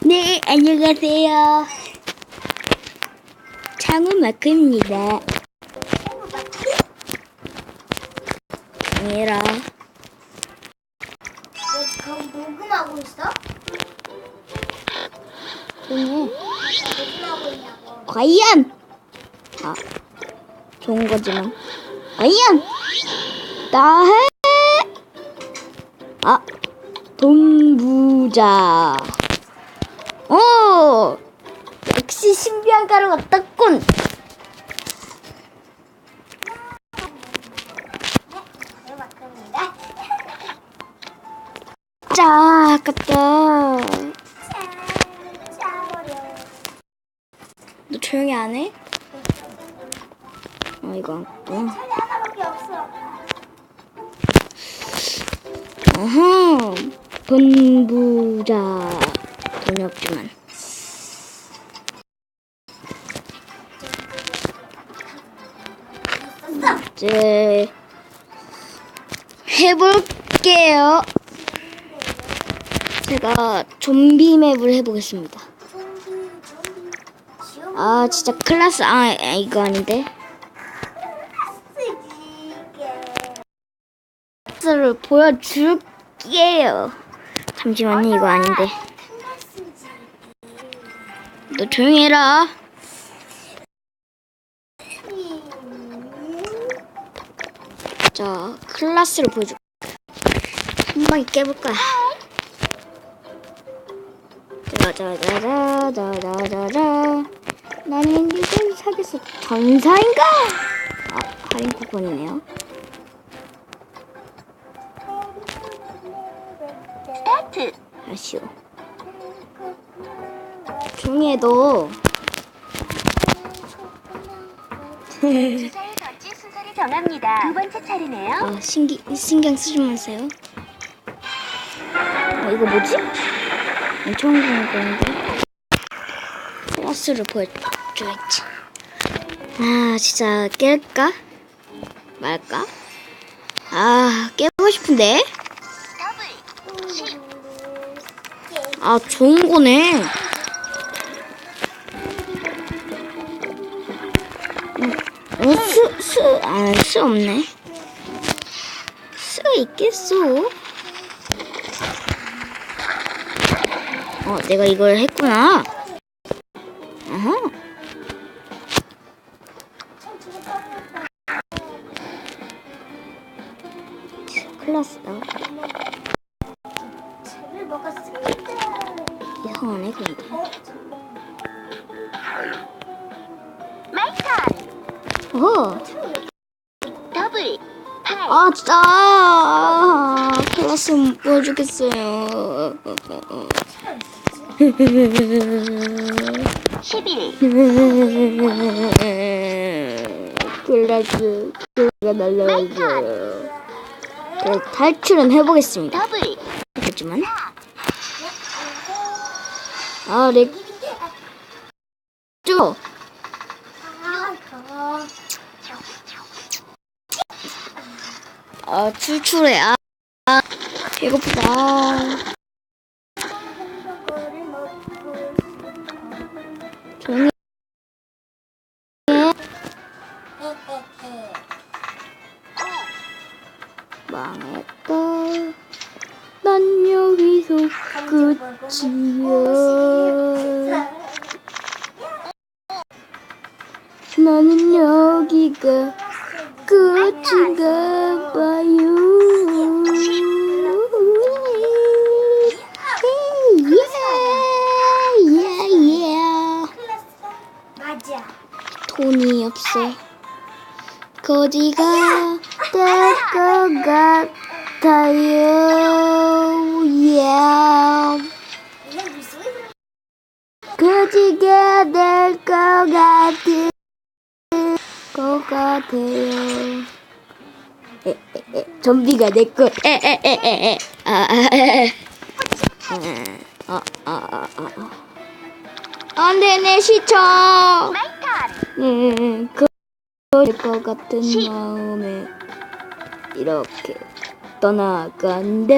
네, 안녕하세요. 창우 마크입니다. 왜 그럼 녹음하고 있어? 해. 녹음하고 있냐고. 과연! 아, 좋은 거지만. 과연! 나해! 아, 돈부자. 오! 역시 신비한 가루가 딱군! 자, 아깝다. 너 조용히 안 해? 어, 이거 안 끄고. 어허. 본부자. 돈이 없지만. 이제, 해볼게요. 제가 좀비 맵을 해보겠습니다. 아, 진짜 클라스, 아, 아, 이거 아닌데. 클라스를 보여줄게요. 잠시만요 이거 아닌데. 너 조용히 해라. 자 클라스를 보여줄 한 방에 깨볼 거야 짜자자자자자자자. 나는 이걸 사겠어. 전사인가? 아 할인 쿠폰이네요. 아쉬워. 조용히 해, 너. 주사위 던지 순서를 정합니다. 두 번째 차례네요. 아, 신기, 신경 쓰지 마세요. 어, 이거 뭐지? 엄청 궁금한데. 클라스를 보여줘야지. 아, 진짜 깰까? 말까? 아, 깨고 싶은데? 아, 좋은 거네. 어, 수, 수, 아, 수 없네. 수 있겠어. 어, 내가 이걸 했구나. 이상하네, 근데. 더블. 팔. 아, 진짜. 아, 클라스 못 보여주겠어요. 11. 클라스, 클라스가 날라가죠. 네, 탈출은 해보겠습니다. 하지만. 아, 렉. 죠 아, 출출해. 아, 아 배고프다. 망했다. 난 여기서 끝이야. 나는 여기가 끝인가 봐요. 돈이 없어. 거지가 될 것 같아 요. 예. 이건 무슨 거지가 될것 같은 것 같아요. 에, 에, 에, 좀비가 내 거. 에에에에에. 아, 아, 에, 에. 아, 아, 아, 아, 아. 안 돼 내 시청. 마이턴. 음, 그럴 것 같은 마음에 이렇게 떠나간다.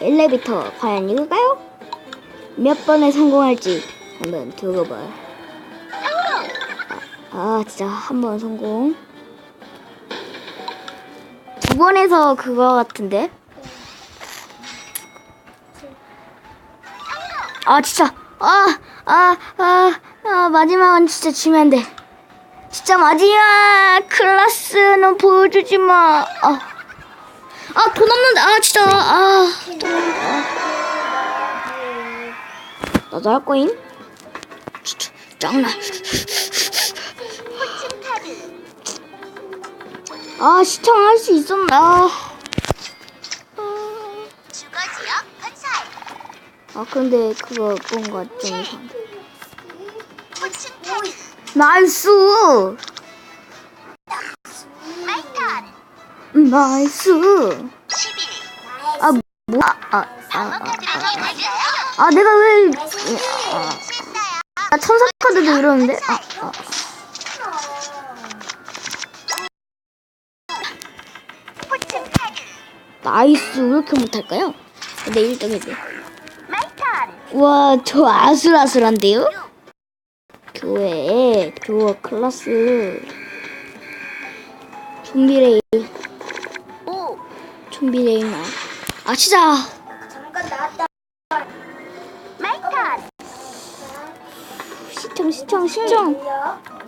엘리베이터 과연 이걸까요? 몇 번에 성공할지 한번 두고 봐. 아, 아 진짜 한 번 성공. 두 번에서 그거 같은데? 아 진짜 아아아 아, 아, 아, 마지막은 진짜 지면 안 돼. 진짜 마지막 클라스는 보여주지 마. 아, 아, 돈 없는데. 아, 진짜. 아, 돈 없는데. 아. 나도 할 거임? 진짜, 짱나. 아, 시청할 수 있었나. 아. 아, 근데 그거 뭔가 좀 이상. 호칭 카드. 나이스! 나이스! 11. 아, 뭐, 아, 아, 아, 아, 아. 아, 내가 왜, 아, 천사 카드도 이러는데? 아, 아. 나이스, 왜 이렇게 못할까요? 1등이지. 마이 턴. 우와, 저 아슬아슬한데요? 교회, 교회 클래스. 좀비레이, 5. 좀비레이 나. 아, 진짜. 마이 턴. 시청, 시청, 시청.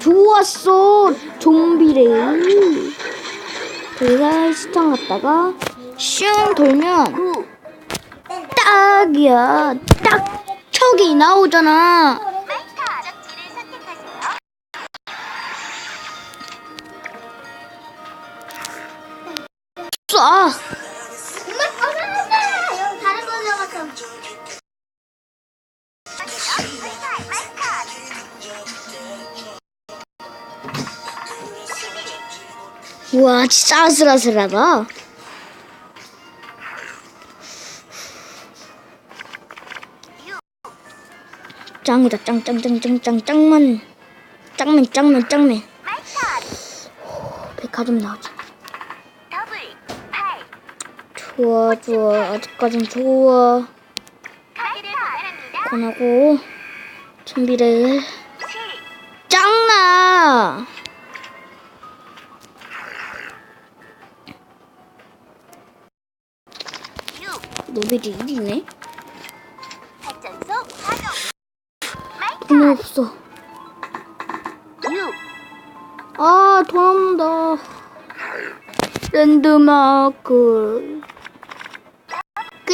좋았어, 좀비레이. 내가 시청 갔다가 슝 돌면 9. 딱이야. 딱 척이 나오잖아. 쏴. 다른 거 잡았어. 마이 턴. 우와, 진짜 아슬아슬하다. 짱이다, 짱, 짱, 짱, 짱, 짱, 짱만. 짱맨, 짱맨, 짱맨. 턴. 백화점 나오자. 좋아, 좋아. 아직까진 좋아. 권하고, 준비를. 7. 짱나! 육. 노벨이 1이네? 발전소 가동. 마이 돈이 턴. 없어. 6. 아, 돈 없는다. 랜드마크.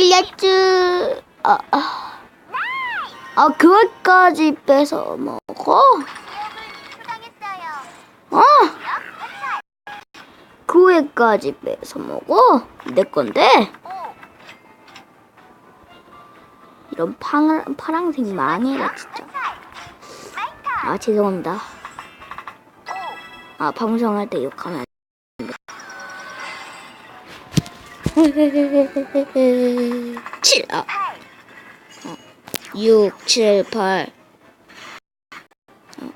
끌렸쥬. 아, 아. 아, 그것까지 뺏어 먹어? 기업을 입수당했어요. 아, 지역 건설. 그 애까지 뺏어 먹어? 내 건데? 5. 이런 파, 파랑색 망해라, 진짜. 아, 죄송합니다. 5. 아, 방송할 때 욕하면 7, 아, 8. 6, 7, 8. 어.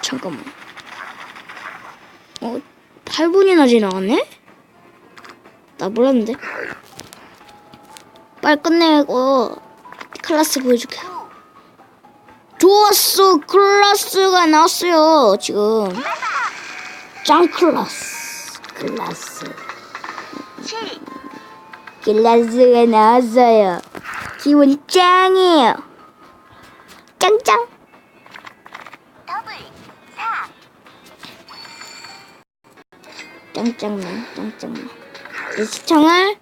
잠깐만. 어, 8분이나 지나갔네? 나 몰랐는데. 빨리 끝내고 클래스 보여줄게. 9. 좋았어. 클래스가 나왔어요. 지금. 짱 클래스. 클래스. 7. 클래스가 나왔어요. 기분 짱이에요. 짱짱. 더블. 4. 짱짱맨. 짱짱맨. 이 시청을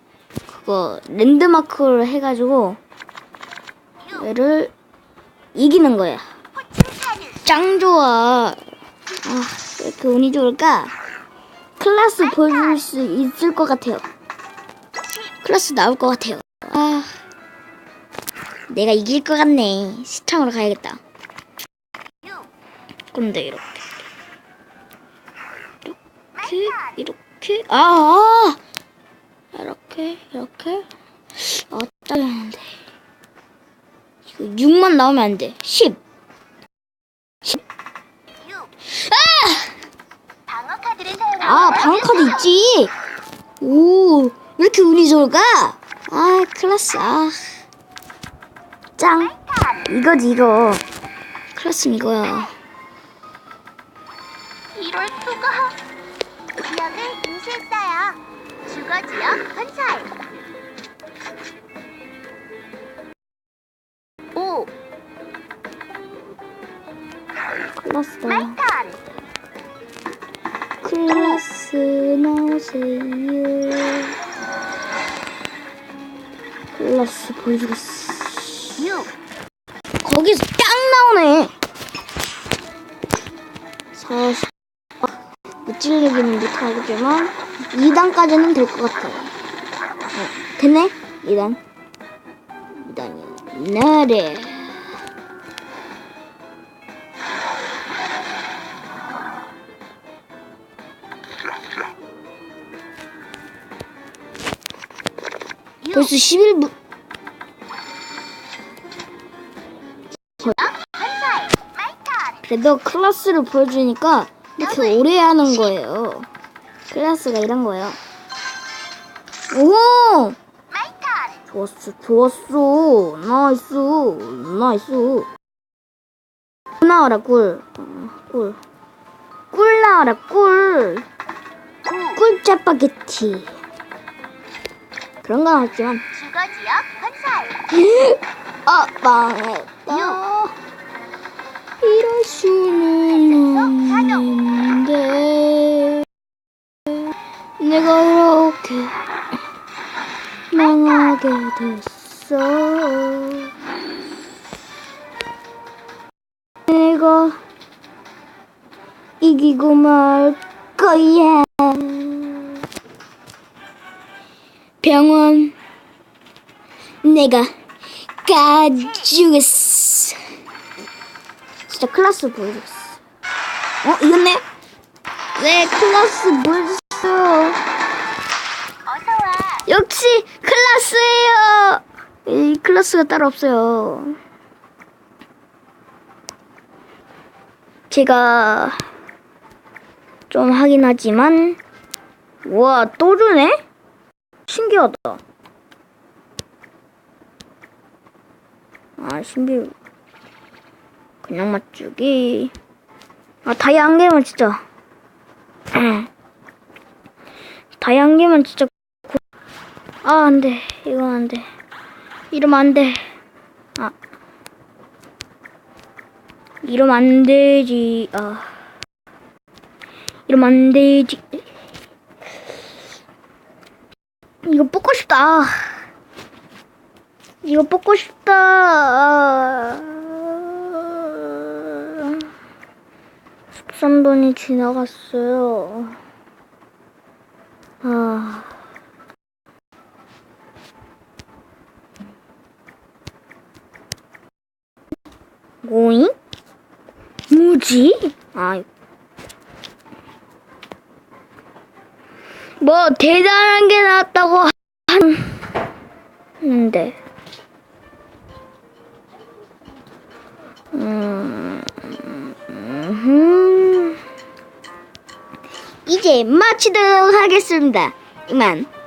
그거 랜드마크를 해가지고 6. 얘를 이기는 거야. 짱 좋아. 아, 왜 이렇게 운이 좋을까? 클래스 보여줄 수 있을 것 같아요. 10. 클래스 나올 것 같아요. 아, 내가 이길 것 같네. 시청으로 가야겠다. 6. 근데 이렇게, 이렇게, 턴. 이렇게, 아, 아! 이렇게, 이렇게. 아, 짜증나는데. 이거 6만 나오면 안 돼. 10. 있지? 오, 왜 이렇게 운이 좋을까? 아, 클라스, 아. 짱. 이거지, 이거. 클라스 이거야. 이럴 수가. 지역을 인수했어요. 주거 지역 건설. 오, 클라스다. 마이턴. 나오세요. 클라스 보여주겠어. 6, 거기서 딱 나오네. 40. 못 찔리기는 못하겠지만 2단까지는 될 것 같아요. 어, 됐네? 2단. 2단이 나래. 벌써 11분. 건설. 마이턴. 그래도 클래스를 보여주니까 이렇게 오래 하는 거예요. 클래스가 이런 거예요. 오! 좋았어, 좋았어. 나이스, 나이스. 꿀 나와라, 꿀. 어, 꿀. 꿀 나와라, 꿀. 꿀 짜파게티. 그런 건 없지만. 주거 지역 건설. 아, 망했다. 이럴 수는 없는데. 내가 이렇게 망하게 됐어. 내가 이기고 말 거야. 내가 가주겠어. 진짜 클라스 보여줬어. 어, 이겼네? 네, 클라스 와. 역시 클라스예요. 이 클라스가 따로 없어요. 제가 좀 하긴 하지만 와, 또 주네? 신기하다. 아, 신비 그냥 맞추기. 아, 다이 한 개만 진짜. 다이 한 개만 진짜 아, 안 돼. 이건 안 돼. 이러면 안 돼. 아. 이러면 안 되지. 아. 이러면 안 되지. 이거 뽑고 싶다. 이거 뽑고 싶다. 아. 13분이 지나갔어요. 아. 오잉? 뭐지? 아, 뭐 대단한 게 나왔다고 하는데, 마치도록 하겠습니다. 이만.